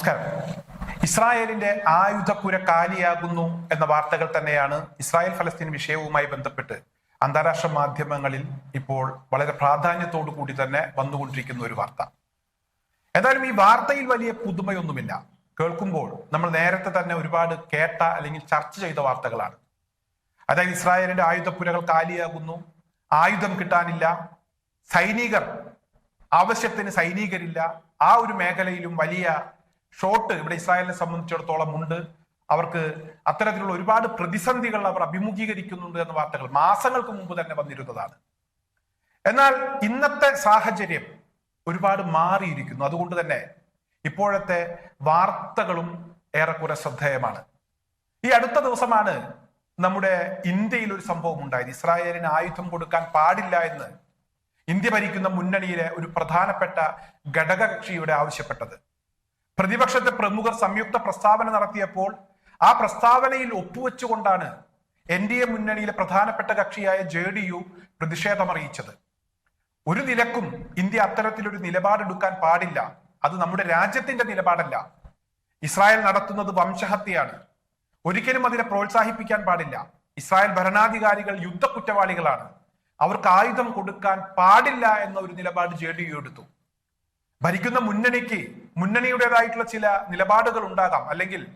നമസ്കാരം. ഇസ്രായേലിന്റെ ആയുധപ്പുര കാലിയാകുന്നു എന്ന വാർത്തകൾ തന്നെയാണ് ഇസ്രായേൽ ഫലസ്തീൻ വിഷയവുമായി ബന്ധപ്പെട്ട് അന്താരാഷ്ട്ര മാധ്യമങ്ങളിൽ ഇപ്പോൾ വളരെ പ്രാധാന്യത്തോടു കൂടി തന്നെ വന്നുകൊണ്ടിരിക്കുന്ന ഒരു വാർത്ത. എന്തായാലും ഈ വാർത്തയിൽ വലിയ പുതുമയൊന്നുമില്ല. കേൾക്കുമ്പോൾ നമ്മൾ നേരത്തെ തന്നെ ഒരുപാട് കേട്ട അല്ലെങ്കിൽ ചർച്ച ചെയ്ത വാർത്തകളാണ്. അതായത് ഇസ്രായേലിന്റെ ആയുധപ്പുരകൾ കാലിയാകുന്നു ആയുധം കിട്ടാനില്ല സൈനികർ ആവശ്യത്തിന് സൈനികരില്ല ആ ഒരു മേഖലയിലും വലിയ ഷോട്ട് ഇവിടെ ഇസ്രായേലിനെ സംബന്ധിച്ചിടത്തോളം ഉണ്ട്. അവർക്ക് അത്തരത്തിലുള്ള ഒരുപാട് പ്രതിസന്ധികൾ അവർ അഭിമുഖീകരിക്കുന്നുണ്ട് എന്ന വാർത്തകൾ മാസങ്ങൾക്ക് മുമ്പ് തന്നെ വന്നിരുന്നതാണ്. എന്നാൽ ഇന്നത്തെ സാഹചര്യം ഒരുപാട് മാറിയിരിക്കുന്നു. അതുകൊണ്ട് തന്നെ ഇപ്പോഴത്തെ വാർത്തകളും ഏറെക്കുറെ ശ്രദ്ധേയമാണ്. ഈ അടുത്ത ദിവസമാണ് നമ്മുടെ ഇന്ത്യയിൽ ഒരു സംഭവം ഉണ്ടായത്. ഇസ്രായേലിന് ആയുധം കൊടുക്കാൻ പാടില്ല എന്ന് ഇന്ത്യ ഭരിക്കുന്ന മുന്നണിയിലെ ഒരു പ്രധാനപ്പെട്ട ഘടകകക്ഷിയുടെ ആവശ്യപ്പെട്ടത്. പ്രതിപക്ഷത്തെ പ്രമുഖർ സംയുക്ത പ്രസ്താവന നടത്തിയപ്പോൾ ആ പ്രസ്താവനയിൽ ഒപ്പുവെച്ചുകൊണ്ടാണ് എൻ ഡി എ മുന്നണിയിലെ പ്രധാനപ്പെട്ട കക്ഷിയായ ജെ ഡി യു പ്രതിഷേധമറിയിച്ചത്. ഒരു നിലക്കും ഇന്ത്യ അത്തരത്തിലൊരു നിലപാടെടുക്കാൻ പാടില്ല. അത് നമ്മുടെ രാജ്യത്തിന്റെ നിലപാടല്ല. ഇസ്രായേൽ നടത്തുന്നത് വംശഹത്യയാണ്. ഒരിക്കലും അതിനെ പ്രോത്സാഹിപ്പിക്കാൻ പാടില്ല. ഇസ്രായേൽ ഭരണാധികാരികൾ യുദ്ധ കുറ്റവാളികളാണ് അവർക്ക് ആയുധം കൊടുക്കാൻ പാടില്ല എന്ന ഒരു നിലപാട് ജെ ഡി യു എടുത്തു. ഭരിക്കുന്ന മുന്നണിക്ക് മുന്നണിയുടേതായിട്ടുള്ള ചില നിലപാടുകൾ ഉണ്ടാകാം. അല്ലെങ്കിൽ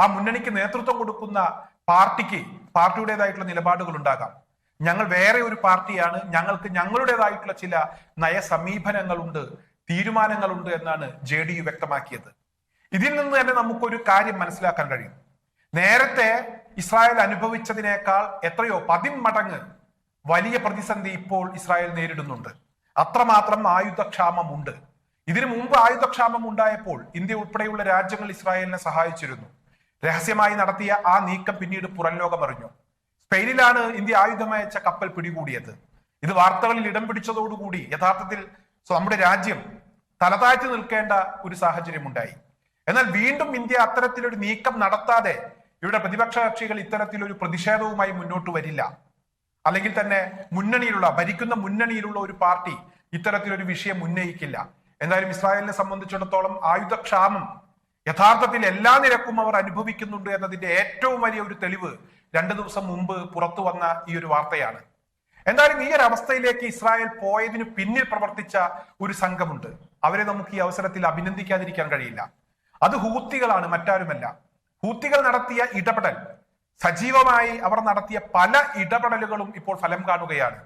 ആ മുന്നണിക്ക് നേതൃത്വം കൊടുക്കുന്ന പാർട്ടിക്ക് പാർട്ടിയുടേതായിട്ടുള്ള നിലപാടുകൾ ഉണ്ടാകാം. ഞങ്ങൾ വേറെ ഒരു പാർട്ടിയാണ്. ഞങ്ങൾക്ക് ഞങ്ങളുടേതായിട്ടുള്ള ചില നയസമീപനങ്ങളുണ്ട് തീരുമാനങ്ങളുണ്ട് എന്നാണ് ജെ ഡി യു വ്യക്തമാക്കിയത്. ഇതിൽ നിന്ന് തന്നെ നമുക്കൊരു കാര്യം മനസ്സിലാക്കാൻ കഴിയും. നേരത്തെ ഇസ്രായേൽ അനുഭവിച്ചതിനേക്കാൾ എത്രയോ പതിന്മടങ്ങ് വലിയ പ്രതിസന്ധി ഇപ്പോൾ ഇസ്രായേൽ നേരിടുന്നുണ്ട്. അത്രമാത്രം ആയുധക്ഷാമമുണ്ട്. ഇതിനു മുമ്പ് ആയുധക്ഷാമം ഉണ്ടായപ്പോൾ ഇന്ത്യ ഉൾപ്പെടെയുള്ള രാജ്യങ്ങൾ ഇസ്രായേലിനെ സഹായിച്ചിരുന്നു. രഹസ്യമായി നടത്തിയ ആ നീക്കം പിന്നീട് പുറം ലോകമറിഞ്ഞു സ്പെയിനിലാണ് ഇന്ത്യ ആയുധമയച്ച കപ്പൽ പിടികൂടിയത്. ഇത് വാർത്തകളിൽ ഇടം പിടിച്ചതോടുകൂടി യഥാർത്ഥത്തിൽ നമ്മുടെ രാജ്യം തലതാഴ്ത്തി നിൽക്കേണ്ട ഒരു സാഹചര്യം ഉണ്ടായി എന്നാൽ വീണ്ടും ഇന്ത്യ അത്തരത്തിലൊരു നീക്കം നടത്താതെ ഇവിടെ പ്രതിപക്ഷ കക്ഷികൾ ഇത്തരത്തിലൊരു പ്രതിഷേധവുമായി മുന്നോട്ട് വരില്ല. അല്ലെങ്കിൽ തന്നെ മുന്നണിയിലുള്ള ഭരിക്കുന്ന മുന്നണിയിലുള്ള ഒരു പാർട്ടി ഇത്തരത്തിലൊരു വിഷയം ഉന്നയിക്കില്ല. എന്തായാലും ഇസ്രായേലിനെ സംബന്ധിച്ചിടത്തോളം ആയുധക്ഷാമം യഥാർത്ഥത്തിൽ എല്ലാ നിരക്കും അവർ അനുഭവിക്കുന്നുണ്ട് എന്നതിന്റെ ഏറ്റവും വലിയ ഒരു തെളിവ് രണ്ടു ദിവസം മുമ്പ് പുറത്തു വന്ന ഈ ഒരു വാർത്തയാണ്. എന്തായാലും ഈ ഒരു അവസ്ഥയിലേക്ക് ഇസ്രായേൽ പോയതിനു പിന്നിൽ പ്രവർത്തിച്ച ഒരു സംഘമുണ്ട്. അവരെ നമുക്ക് ഈ അവസരത്തിൽ അഭിനന്ദിക്കാതിരിക്കാൻ കഴിയില്ല. അത് ഹൂത്തികളാണ് മറ്റാരുമല്ല. ഹൂത്തികൾ നടത്തിയ ഇടപെടൽ സജീവമായി അവർ നടത്തിയ പല ഇടപെടലുകളും ഇപ്പോൾ ഫലം കാണുകയാണ്.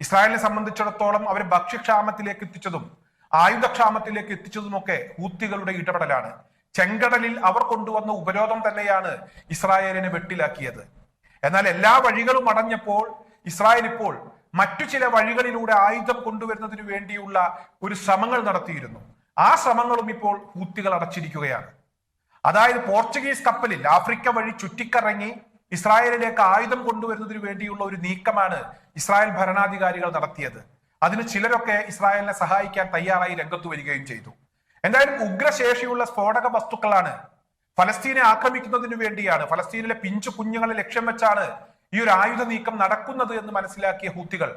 ഇസ്രായേലിനെ സംബന്ധിച്ചിടത്തോളം അവരെ ഭക്ഷ്യക്ഷാമത്തിലേക്ക് എത്തിച്ചതും ആയുധക്ഷാമത്തിലേക്ക് എത്തിച്ചതുമൊക്കെ ഹൂത്തികളുടെ ഇടപെടലാണ്. ചെങ്കടലിൽ അവർ കൊണ്ടുവന്ന ഉപരോധം തന്നെയാണ് ഇസ്രായേലിനെ വെട്ടിലാക്കിയത്. എന്നാൽ എല്ലാ വഴികളും അടഞ്ഞപ്പോൾ ഇസ്രായേൽ ഇപ്പോൾ മറ്റു ചില വഴികളിലൂടെ ആയുധം കൊണ്ടുവരുന്നതിന് വേണ്ടിയുള്ള ഒരു ശ്രമങ്ങൾ നടത്തിയിരുന്നു. ആ ശ്രമങ്ങളും ഇപ്പോൾ ഹൂത്തികൾ അടച്ചിരിക്കുകയാണ്. അതായത് പോർച്ചുഗീസ് കപ്പലിൽ ആഫ്രിക്ക വഴി ചുറ്റിക്കറങ്ങി ഇസ്രായേലിലേക്ക് ആയുധം കൊണ്ടുവരുന്നതിന് വേണ്ടിയുള്ള ഒരു നീക്കമാണ് ഇസ്രായേൽ ഭരണാധികാരികൾ നടത്തിയത്. അതിന് ചിലരൊക്കെ ഇസ്രായേലിനെ സഹായിക്കാൻ തയ്യാറായി രംഗത്തു വരികയും ചെയ്തു. എന്തായാലും ഉഗ്രശേഷിയുള്ള സ്ഫോടക വസ്തുക്കളാണ് ഫലസ്തീനെ ആക്രമിക്കുന്നതിനു വേണ്ടിയാണ് ഫലസ്തീനിലെ പിഞ്ചു കുഞ്ഞുങ്ങളെ ലക്ഷ്യം വെച്ചാണ് ഈ ഒരു ആയുധ നീക്കം നടക്കുന്നത് എന്ന് മനസ്സിലാക്കിയ ഹൂത്തികൾ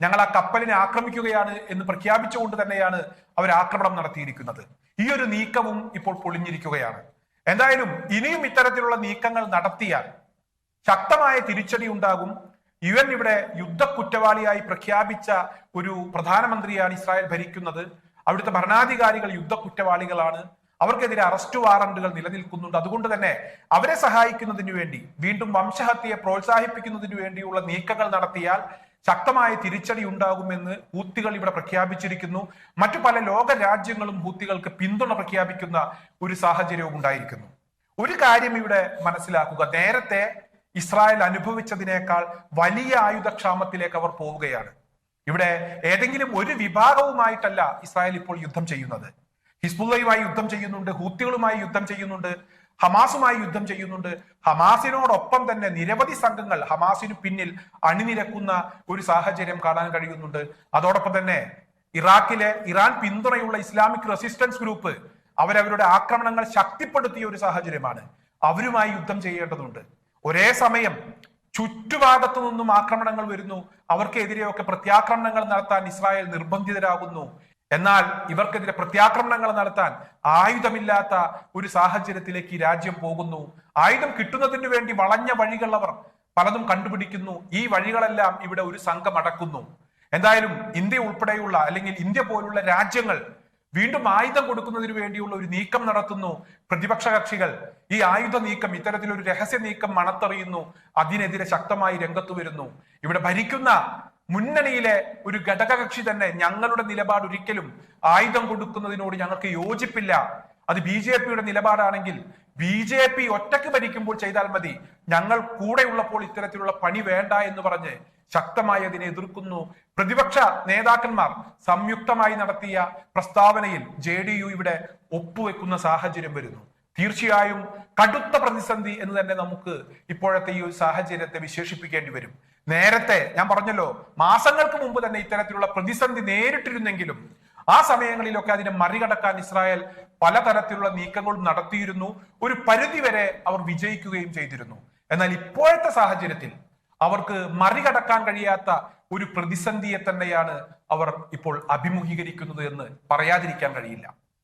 ഞങ്ങൾ ആ കപ്പലിനെ ആക്രമിക്കുകയാണ് എന്ന് പ്രഖ്യാപിച്ചുകൊണ്ട് തന്നെയാണ് അവർ ആക്രമണം നടത്തിയിരിക്കുന്നത്. ഈ ഒരു നീക്കവും ഇപ്പോൾ പൊളിഞ്ഞിരിക്കുകയാണ്. എന്തായാലും ഇനിയും ഇത്തരത്തിലുള്ള നീക്കങ്ങൾ നടത്തിയാൽ ശക്തമായ തിരിച്ചടി ഉണ്ടാകും. യു എൻ ഇവിടെ യുദ്ധ കുറ്റവാളിയായി പ്രഖ്യാപിച്ച ഒരു പ്രധാനമന്ത്രിയാണ് ഇസ്രായേൽ ഭരിക്കുന്നത്. അവിടുത്തെ ഭരണാധികാരികൾ യുദ്ധ കുറ്റവാളികളാണ് അവർക്കെതിരെ അറസ്റ്റ് വാറണ്ടുകൾ നിലനിൽക്കുന്നുണ്ട്. അതുകൊണ്ട് തന്നെ അവരെ സഹായിക്കുന്നതിനു വേണ്ടി വീണ്ടും വംശഹത്യയെ പ്രോത്സാഹിപ്പിക്കുന്നതിനു വേണ്ടിയുള്ള നീക്കങ്ങൾ നടത്തിയാൽ ശക്തമായ തിരിച്ചടി ഉണ്ടാകുമെന്ന് ഹൂത്തികൾ ഇവിടെ പ്രഖ്യാപിച്ചിരിക്കുന്നു. മറ്റു പല ലോക രാജ്യങ്ങളും ഹൂത്തികൾക്ക് പിന്തുണ പ്രഖ്യാപിക്കുന്ന ഒരു സാഹചര്യവും ഉണ്ടായിരിക്കുന്നു. ഒരു കാര്യം ഇവിടെ മനസ്സിലാക്കുക. നേരത്തെ ഇസ്രായേൽ അനുഭവിച്ചതിനേക്കാൾ വലിയ ആയുധക്ഷാമത്തിലേക്ക് അവർ പോവുകയാണ്. ഇവിടെ ഏതെങ്കിലും ഒരു വിഭാഗവുമായിട്ടല്ല ഇസ്രായേൽ ഇപ്പോൾ യുദ്ധം ചെയ്യുന്നത്. ഹിസ്ബുള്ളയുമായി യുദ്ധം ചെയ്യുന്നുണ്ട് ഹൂത്തികളുമായി യുദ്ധം ചെയ്യുന്നുണ്ട് ഹമാസുമായി യുദ്ധം ചെയ്യുന്നുണ്ട്. ഹമാസിനോടൊപ്പം തന്നെ നിരവധി സംഘങ്ങൾ ഹമാസിനു പിന്നിൽ അണിനിരക്കുന്ന ഒരു സാഹചര്യം കാണാൻ കഴിയുന്നുണ്ട്. അതോടൊപ്പം തന്നെ ഇറാഖിലെ ഇറാൻ പിന്തുണയുള്ള ഇസ്ലാമിക് റെസിസ്റ്റൻസ് ഗ്രൂപ്പ് അവരവരുടെ ആക്രമണങ്ങൾ ശക്തിപ്പെടുത്തിയ ഒരു സാഹചര്യമാണ്. അവരുമായി യുദ്ധം ചെയ്യേണ്ടതുണ്ട്. ഒരേ സമയം ചുറ്റുഭാഗത്തു നിന്നും ആക്രമണങ്ങൾ വരുന്നു. അവർക്കെതിരെയൊക്കെ പ്രത്യാക്രമണങ്ങൾ നടത്താൻ ഇസ്രായേൽ നിർബന്ധിതരാകുന്നു. എന്നാൽ ഇവർക്കെതിരെ പ്രത്യാക്രമണങ്ങൾ നടത്താൻ ആയുധമില്ലാത്ത ഒരു സാഹചര്യത്തിലേക്ക് രാജ്യം പോകുന്നു. ആയുധം കിട്ടുന്നതിന് വേണ്ടി വളഞ്ഞ വഴികൾ അവർ പലതും കണ്ടുപിടിക്കുന്നു. ഈ വഴികളെല്ലാം ഇവിടെ ഒരു സംഘം അടക്കുന്നു. എന്തായാലും ഇന്ത്യ ഉൾപ്പെടെയുള്ള അല്ലെങ്കിൽ ഇന്ത്യ പോലുള്ള രാജ്യങ്ങൾ വീണ്ടും ആയുധം കൊടുക്കുന്നതിന് വേണ്ടിയുള്ള ഒരു നീക്കം നടത്തുന്നു പ്രതിപക്ഷ കക്ഷികൾ. ഈ ആയുധ നീക്കം ഇത്തരത്തിലൊരു രഹസ്യ നീക്കം മണത്തറിയുന്നു. അതിനെതിരെ ശക്തമായി രംഗത്തു വരുന്നു. ഇവിടെ ഭരിക്കുന്ന മുന്നണിയിലെ ഒരു ഘടകകക്ഷി തന്നെ ഞങ്ങളുടെ നിലപാട് ഒരിക്കലും ആയുധം കൊടുക്കുന്നതിനോട് ഞങ്ങൾക്ക് യോജിപ്പില്ല. അത് ബി ജെ പിയുടെ നിലപാടാണെങ്കിൽ ബി ജെ പി ഒറ്റയ്ക്ക് ഭരിക്കുമ്പോൾ ചെയ്താൽ മതി. ഞങ്ങൾ കൂടെയുള്ളപ്പോൾ ഇത്തരത്തിലുള്ള പണി വേണ്ട എന്ന് പറഞ്ഞ് ശക്തമായി അതിനെ എതിർക്കുന്നു. പ്രതിപക്ഷ നേതാക്കന്മാർ സംയുക്തമായി നടത്തിയ പ്രസ്താവനയിൽ ജെ ഡി യു ഇവിടെ ഒപ്പുവെക്കുന്ന സാഹചര്യം വരുന്നു. തീർച്ചയായും കടുത്ത പ്രതിസന്ധി എന്ന് തന്നെ നമുക്ക് ഇപ്പോഴത്തെ ഈ ഒരു സാഹചര്യത്തെ വിശേഷിപ്പിക്കേണ്ടി വരും. നേരത്തെ ഞാൻ പറഞ്ഞല്ലോ മാസങ്ങൾക്ക് മുമ്പ് തന്നെ ഇത്തരത്തിലുള്ള പ്രതിസന്ധി നേരിട്ടിരുന്നെങ്കിലും ആ സമയങ്ങളിലൊക്കെ അതിനെ മറികടക്കാൻ ഇസ്രായേൽ പലതരത്തിലുള്ള നീക്കങ്ങൾ നടത്തിയിരുന്നു. ഒരു പരിധിവരെ അവർ വിജയിക്കുകയും ചെയ്തിരുന്നു. എന്നാൽ ഇപ്പോഴത്തെ സാഹചര്യത്തിൽ അവർക്ക് മറികടക്കാൻ കഴിയാത്ത ഒരു പ്രതിസന്ധിയെ തന്നെയാണ് അവർ ഇപ്പോൾ അഭിമുഖീകരിക്കുന്നത് എന്ന് പറയാതിരിക്കാൻ കഴിയില്ല.